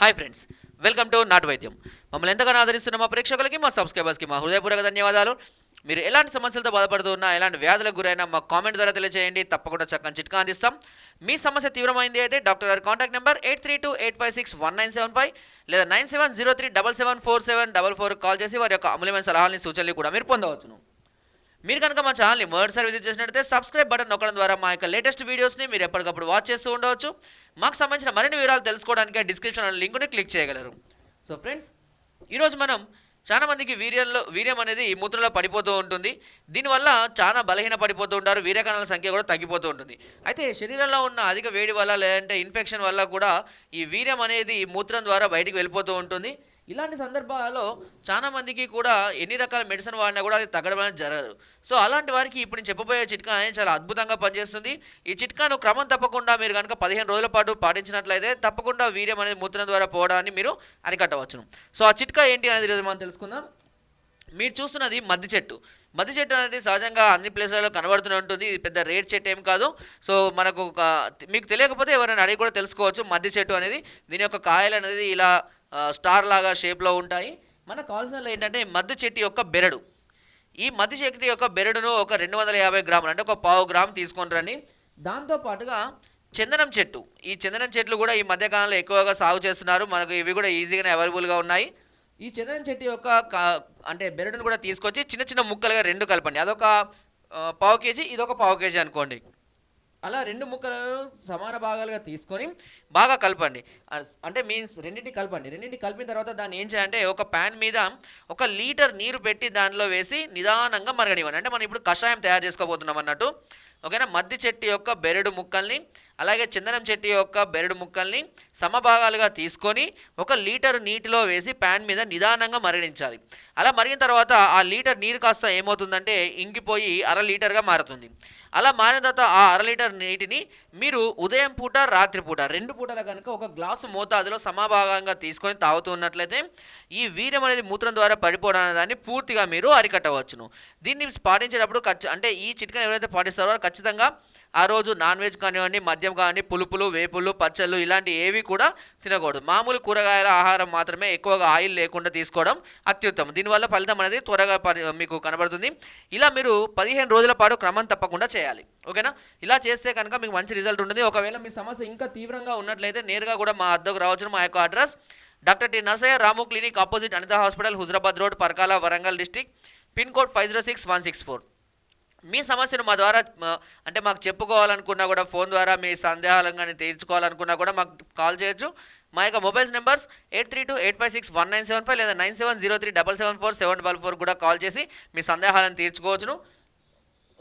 Hi friends welcome to నాటు వైద్యం మమ్మల్ని ఎంతగానో ఆదరిస్తున్న మా ప్రేక్షకులకి మా సబ్స్క్రైబర్స్కి మా హృదయపూర్వక ధన్యవాదాలు. మీరు ఎలాంటి సమస్యలతో బాధపడుతూ ఉన్నా ఎలాంటి వ్యాధులకు గురైనా మా కామెంట్ ద్వారా తెలియజేయండి తప్పకుండా చక్కని చిట్కా అందిస్తాం. మీ సమస్య తీవ్రమైంది అయితే డాక్టర్ గారి contact number eight three two eight five six one nine seven five లేదా nine seven zero three double seven four seven double four call చేసి వారి యొక్క అమూల్యమైన సలహాలని సూచనలు కూడా మీరు పొందవచ్చును. మీరు కనుక మా ఛానల్ని మొదటిసారి విజిట్ చేసినట్లయితే సబ్స్క్రైబ్ బటన్ నొక్కడం ద్వారా మా యొక్క లేటెస్ట్ వీడియోస్ని మీరు ఎప్పటికప్పుడు వాచ్ చేస్తూ ఉండవచ్చు. మాకు సంబంధించిన మరిన్ని వివరాలు తెలుసుకోవడానికి డిస్క్రిప్షన్ లింక్ని క్లిక్ చేయగలరు. సో ఫ్రెండ్స్ ఈరోజు మనం చాలా మందికి వీర్యంలో వీర్యం అనేది మూత్రంలో పడిపోతూ ఉంటుంది. దీనివల్ల చాలా బలహీన పడిపోతూ ఉంటారు. వీర్యకణాల సంఖ్య కూడా తగ్గిపోతూ ఉంటుంది. అయితే శరీరంలో ఉన్న అధిక వేడి వల్ల లేదంటే ఇన్ఫెక్షన్ వల్ల కూడా ఈ వీర్యం అనేది మూత్రం ద్వారా బయటికి వెళ్ళిపోతూ ఉంటుంది. ఇలాంటి సందర్భాలలో చాలా మందికి కూడా ఎన్ని రకాల మెడిసిన్ వాడినా కూడా అది తగ్గడం అనేది జరగదు. సో అలాంటి వారికి ఇప్పుడు నేను చెప్పబోయే చిట్కా అనేది చాలా అద్భుతంగా పనిచేస్తుంది. ఈ చిట్కాను క్రమం తప్పకుండా మీరు కనుక పదిహేను రోజుల పాటు పాటించినట్లయితే తప్పకుండా వీర్యం అనేది మూత్రం ద్వారా పోవడాన్ని మీరు అరికట్టవచ్చును. సో ఆ చిట్కా ఏంటి అనేది ఈరోజు మనం తెలుసుకుందాం. మీరు చూస్తున్నది మద్ది చెట్టు. మద్ది చెట్టు అనేది సహజంగా అన్ని ప్లేసులలో కనబడుతూనే ఉంటుంది. ఇది పెద్ద రేట్ చెట్టు ఏం కాదు. సో మనకు ఒక మీకు తెలియకపోతే ఎవరైనా అడిగి కూడా తెలుసుకోవచ్చు మద్ది చెట్టు అనేది. దీని యొక్క కాయలు అనేది ఇలా స్టార్ లాగా షేప్లో ఉంటాయి. మన కావాల్సిన ఏంటంటే మద్దు చెట్టు యొక్క బెరడు. ఈ మద్దు చెట్టు యొక్క బెరడును ఒక రెండు వందల యాభై గ్రాములు అంటే ఒక పావు గ్రామ్ తీసుకొని రండి. దాంతో పాటుగా చందనం చెట్టు. ఈ చందనం చెట్లు కూడా ఈ మధ్యకాలంలో ఎక్కువగా సాగు చేస్తున్నారు. మనకు ఇవి కూడా ఈజీగానే అవైలబుల్గా ఉన్నాయి. ఈ చందనం చెట్టు యొక్క అంటే బెరడును కూడా తీసుకొచ్చి చిన్న చిన్న ముక్కలుగా రెండు కలపండి. అదొక పావు కేజీ ఇదొక పావు కేజీ అనుకోండి. అలా రెండు ముక్కలను సమాన భాగాలుగా తీసుకొని బాగా కలపండి. అంటే మీన్స్ రెండింటి కలపండి. రెండింటి కలిపిన తర్వాత దాన్ని ఏం చేయాలంటే ఒక ప్యాన్ మీద ఒక లీటర్ నీరు పెట్టి దానిలో వేసి నిదానంగా మరగనివ్వండి. అంటే మనం ఇప్పుడు కషాయం తయారు చేసుకోబోతున్నాం అన్నట్టు. ఓకేనా? మద్ది చెట్టు యొక్క బెరడు ముక్కల్ని అలాగే చందనం చెట్టు యొక్క బెరడు ముక్కల్ని సమభాగాలుగా తీసుకొని ఒక లీటర్ నీటిలో వేసి ప్యాన్ మీద నిదానంగా మరిగించాలి అలా మరిగిన తర్వాత ఆ లీటర్ నీరు కాస్త ఏమవుతుందంటే ఇంకిపోయి అర లీటర్గా మారుతుంది. అలా మారిన తర్వాత ఆ అర లీటర్ నీటిని మీరు ఉదయం పూట రాత్రి పూట రెండు పూటల కనుక ఒక గ్లాసు మోతాదులో సమభాగంగా తీసుకొని తాగుతూ ఉన్నట్లయితే ఈ వీర్యం అనేది మూత్రం ద్వారా పడిపోవడం దాన్ని పూర్తిగా మీరు అరికట్టవచ్చును. దీన్ని పాటించేటప్పుడు ఖచ్చి అంటే ఈ చిట్కను ఎవరైతే పాటిస్తారో ఖచ్చితంగా ఆ రోజు నాన్ వెజ్ కానివ్వండి మద్యం కానివ్వండి పులుపులు వేపులు పచ్చళ్ళు ఇలాంటి ఏవి కూడా తినకూడదు. మామూలు కూరగాయల ఆహారం మాత్రమే ఎక్కువగా ఆయిల్ లేకుండా తీసుకోవడం అత్యుత్తమం. దీనివల్ల ఫలితం అనేది త్వరగా పని మీకు కనబడుతుంది. ఇలా మీరు పదిహేను రోజుల పాటు క్రమం తప్పకుండా చేయాలి. ఓకేనా? ఇలా చేస్తే కనుక మీకు మంచి రిజల్ట్ ఉంటుంది. ఒకవేళ మీ సమస్య ఇంకా తీవ్రంగా ఉన్నట్లయితే నేరుగా కూడా మా అద్దకు రావచ్చు మా యొక్క address doctor T. Narsaiah Ramu clinic opposite Anitha hospital Huzurabad road Parakala Warangal district pin code five zero six one six four. మీ సమస్యను మా ద్వారా అంటే మాకు చెప్పుకోవాలనుకున్నా కూడా ఫోన్ ద్వారా మీ సందేహాలను కానీ తీర్చుకోవాలనుకున్నా కూడా మాకు కాల్ చేయొచ్చు. మా యొక్క mobiles numbers eight three two eight five six one nine seven five లేదా nine seven zero three double seven four seven double four కూడా కాల్ చేసి మీ సందేహాలను తీర్చుకోవచ్చును.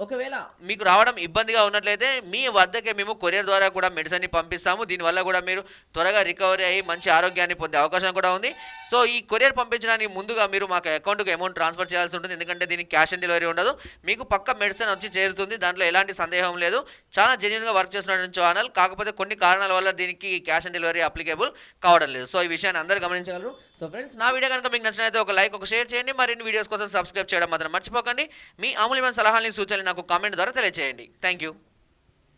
ఒకవేళ మీకు రావడం ఇబ్బందిగా ఉన్నట్లయితే మీ వద్దకే మేము కొరియర్ ద్వారా కూడా మెడిసిన్ని పంపిస్తాము. దీనివల్ల కూడా మీరు త్వరగా రికవరీ అయ్యి మంచి ఆరోగ్యాన్ని పొందే అవకాశం కూడా ఉంది. సో ఈ కొరియర్ పంపించడానికి ముందుగా మీరు మాకు అకౌంట్కి అమౌంట్ ట్రాన్స్ఫర్ చేయాల్సి ఉంటుంది. ఎందుకంటే దీనికి క్యాష్ ఆన్ డెలివరీ ఉండదు. మీకు పక్క మెడిసిన్ వచ్చి చేరుతుంది. దాంట్లో ఎలాంటి సందేహం లేదు. చాలా జెన్యున్గా వర్క్ చేస్తున్నటువంటి ఛానల్ కాకపోతే కొన్ని కారణాల వల్ల దీనికి క్యాష్ ఆన్ డెలివరీ అప్లికేబుల్ కావడం లేదు. సో ఈ విషయాన్ని అందరూ గమనించగలరు. సో ఫ్రెండ్స్ నా వీడియో కనుక మీకు నచ్చినైతే ఒక లైక్ ఒక షేర్ చేయండి. మరిన్ని వీడియోస్ కోసం సబ్స్క్రైబ్ చేయడం మాత్రం మర్చిపోకండి. మీ అమూల్యమైన సలహాలని సూచనలు నాకు కామెంట్ ద్వారా తెలియజేయండి థ్యాంక్ యూ